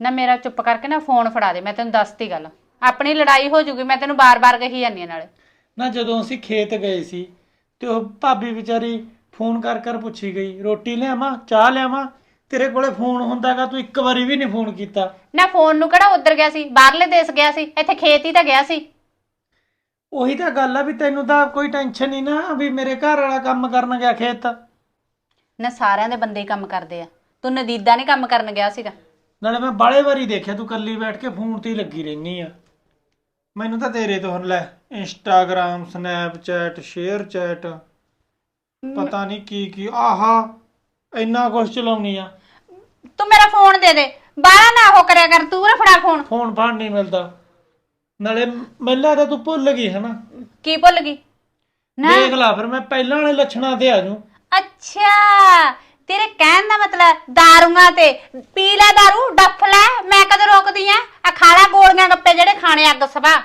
ਨਾ ਮੇਰਾ ਚੁੱਪ ਕਰਕੇ ਨਾ ਫੋਨ ਫੜਾ ਦੇ ਮੈਂ ਤੈਨੂੰ ਦੱਸਤੀ ਗੱਲ। ਆਪਣੀ ਲੜਾਈ ਹੋ ਜੂਗੀ ਮੈਂ ਤੈਨੂੰ ਬਾਰ-ਬਾਰ ਕਹੀ ਜਾਂਦੀ ਹਾਂ ਨਾਲੇ। ਨਾ ਜਦੋਂ ਅਸੀਂ ਖੇਤ ਗਏ ਸੀ ਤੇ ਉਹ ਭਾਬੀ ਵਿਚਾਰੀ ਫੋਨ ਕਰ ਕਰ ਪੁੱਛੀ ਗਈ ਰੋਟੀ ਲਿਆਵਾਂ ਚਾਹ ਲਿਆਵਾਂ? ਤੇਰੇ ਕੋਲੇ ਫੋਨ ਹੁੰਦਾਗਾ ਤੂੰ ਇੱਕ ਵਾਰੀ ਵੀ ਨਹੀਂ ਫੋਨ ਕੀਤਾ। ਨਾ ਫੋਨ ਨੂੰ ਕਿਹੜਾ ਉੱਧਰ ਗਿਆ ਸੀ? ਬਾਹਰਲੇ ਦੇਸ਼ ਗਿਆ ਸੀ ਇੱਥੇ ਖੇਤ ਹੀ ਤਾਂ ਗਿਆ ਸੀ। ਉਹੀ ਤਾਂ ਗੱਲ ਆ ਵੀ ਤੈਨੂੰ ਤਾਂ ਕੋਈ ਟੈਨਸ਼ਨ ਨਹੀਂ ਨਾ ਵੀ ਮੇਰੇ ਘਰ ਵਾਲਾ ਕੰਮ ਕਰਨ ਗਿਆ ਖੇਤ। ਨਾ ਸਾਰਿਆਂ ਦੇ ਬੰਦੇ ਹੀ ਕੰਮ ਕਰਦੇ ਆ। ਤੂੰ ਨਦੀਦਾ ਨਹੀਂ ਕੰਮ ਕਰਨ ਗਿਆ ਸੀਗਾ। ਨਾਲੇ ਮੈਂ ਬਾਲੇ ਵਾਰੀ ਦੇਖਿਆ ਤੂੰ ਕੱਲੀ ਬੈਠ ਕੇ ਫੋਨ ਤੇ ਹੀ ਲੱਗੀ ਰਹਿਨੀ ਆ। ਮੈਨੂੰ ਤਾਂ ਤੇਰੇ ਤੋਂ ਲੈ ਇੰਸਟਾਗ੍ਰਾਮ ਸਨੈਪਚੈਟ ਸ਼ੇਅਰ ਚੈਟ ਪਤਾ ਨਹੀਂ ਕੀ ਕੀ ਆਹਾ ਇੰਨਾ ਕੁਝ ਚਲਾਉਣੀ ਆ। ਤੂੰ ਮੇਰਾ ਫੋਨ ਦੇ ਦੇ ਬਾਹਰ ਨਾ ਉਹ ਕਰਿਆ ਕਰ ਤੂੰ ਨਾ ਫੜਾ ਫੋਨ। ਫੋਨ ਫਾਨ ਨਹੀਂ ਮਿਲਦਾ। ਨਾਲੇ ਮੈਨੂੰ ਤਾਂ ਤੂੰ ਭੁੱਲ ਗਈ ਹਨਾ? ਕੀ ਭੁੱਲ ਗਈ? ਨਾ। ਦੇਖ ਲਾ ਫਿਰ ਮੈਂ ਪਹਿਲਾਂ ਵਾਲੇ ਲੱਛਣਾਂ ਤੇ ਆ ਜੂ ਅੱਛਾ ਤੇਰੇ ਲੈ ਦਾਰੂਆਂ ਤੇ। ਪੀ ਲੈ ਦਾਰੂ, ਡੱਫ ਲੈ, ਮੈਂ ਕਦੇ ਰੋਕਦੀ ਆ? ਆ ਖਾ ਲੈ ਗੋਲੀਆਂ ਗੱਪੇ ਜਿਹੜੇ ਖਾਣੇ ਅੱਗ ਸਭਾ।